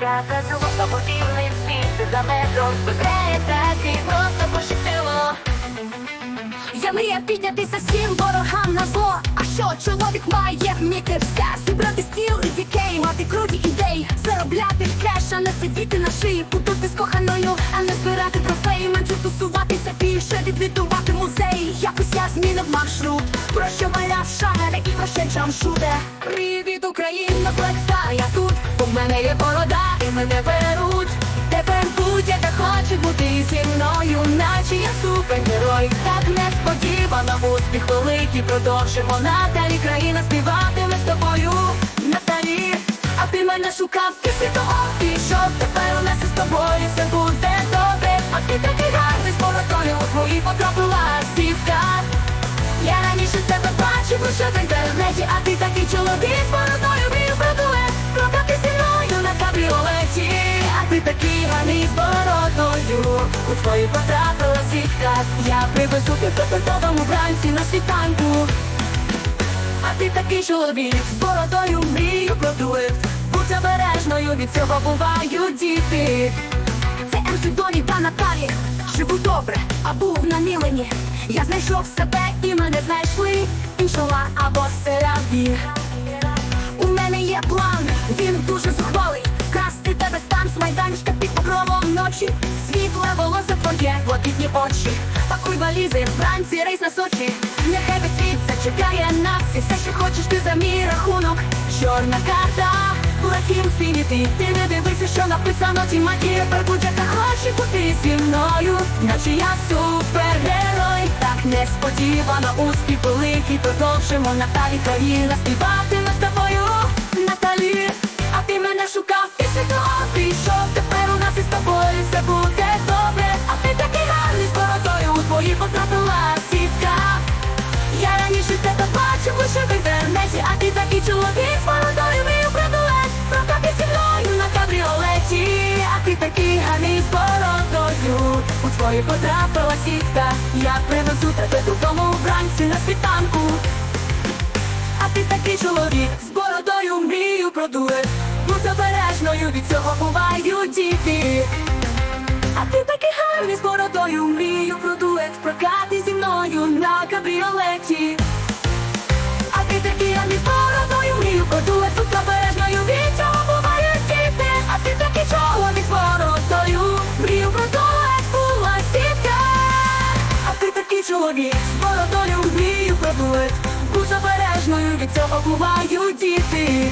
Я кажу, що подібний світ за метром Безреється, ти просто пощастило Я мріяв піднятися всім ворогам на зло. А що чоловік має вміти все? Зібрати стіл і дікей, мати круті ідей, заробляти кеш, а не сидіти на шиї, бути з коханою, а не збирати трофеї, менше тусуватися більше, відвідувати музеї. Якось я змінив маршрут, про що валяв шари і про ще шуде. Привіт, Україна, флекса, я тут, бо в мене є борода, і мене беруть. Тепер будь-яка хоче бути зі мною, наче я супергерой. Так несподівано успіх великий продовжимо. Наталі країна співатиме з тобою. Наталі, а ти мене шукав, ти світого пішов. Тепер у нас із тобою все буде добре. А ти такий гарний з бородою, у твої потрапила лише в інтернеті, а ти такий чоловік з бородою мрію про дует Прокати зі мною на кабріолеті А ти такий гарний з бородою. У твою потрапила сітка Я привезу тебе додому вранці на світанку. А ти такий чоловік з бородою мрію про дует. Будь обережною, від цього бувають діти. Це МС Доні та Наталі. Живу добре, а був на мілені. Я знайшов себе і мене знайшли Іншола або селяві У мене є план, він дуже зухвалий. Вкрасти тебе стан з майданчика під покровом ночі. Світле волосся твоє, блакитні очі. Пакуй валізи, вранці рейс на Сочі. Нехай весь світ зачекає нас І все, що хочеш ти за мій рахунок. Чорна карта Black Infinity. Ти не дивися, що написано ці матір Будь-яка хоче бути зі мною Наче я Так несподівано успіх великий Продовжимо Наталі країна Співатиме з тобою Наталі. А ти мене шукав, ти світого пішов. Тепер у нас із тобою все буде добре. А ти такий гарний з бородою У твої потрапила сітка. Я раніше тебе бачив лише в інтернеті, а ти такий чоловік бородою потрапила сітка, я привезу тебе додому вранці на світанку. А ти такий чоловік з бородою мрію про дует. Будь обережною, від цього бувають діти. А ти такий гарний з бородою мрію про дует. Прокати зі мною на кабріолеті. А ти такий гарний з бородою мрію про чоловік з бородою мрію про Будь обережною від цього бувають діти